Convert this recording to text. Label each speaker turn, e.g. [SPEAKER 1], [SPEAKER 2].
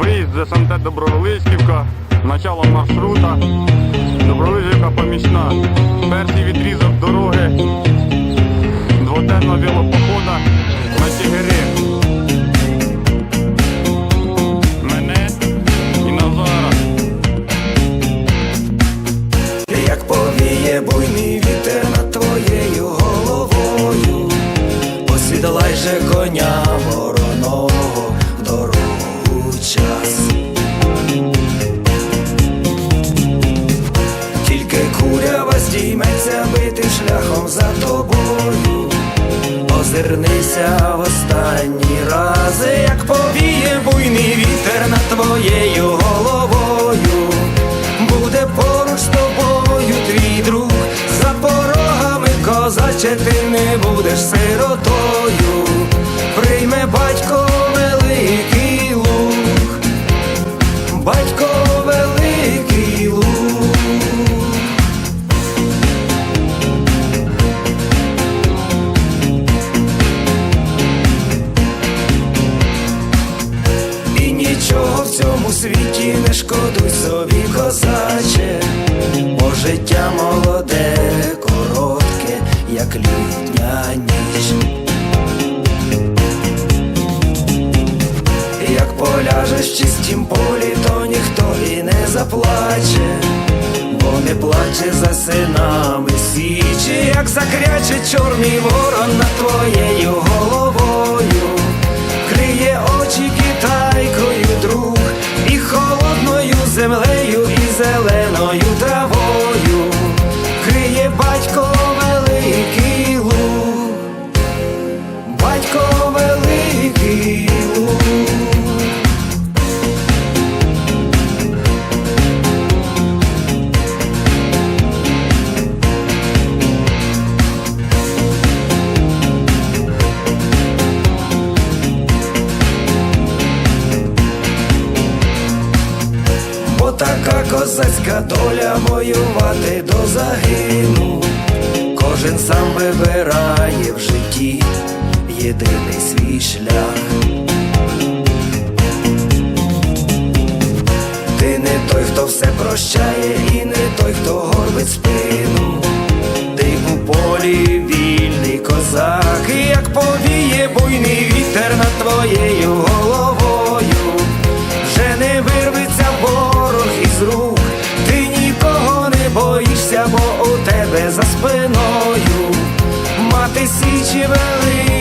[SPEAKER 1] Виїзд з СМТ Доброволичківка, начало маршрута, Доброволичківка помічна. Перший відрізок дороги дводенного велопохода на Чигирин. Мене і Назара.
[SPEAKER 2] Як повіє буйний вітер над твоєю головою, освідалай же коня час. Тільки курява здійметься битим шляхом за тобою. Озирнися в останній раз, як повіє буйний вітер над твоєю головою. Буде поруч з тобою твій друг, за порогами козаче, ти великий. І нічого в цьому світі не шкодуй собі, козаче, бо життя молоде, поляжеш в чистім полі, то ніхто і не заплаче, бо не плаче за синами січі, як закряче чорний ворон над твоєю така козацька доля воювати до загину. Кожен сам вибирає в житті єдиний свій шлях. Ти не той, хто все прощає, і не той, хто горбить спину. Ти у полі вільний козак, як повіє буйний вітер над твоєю боїшся, бо у тебе за спиною. Мати січі великий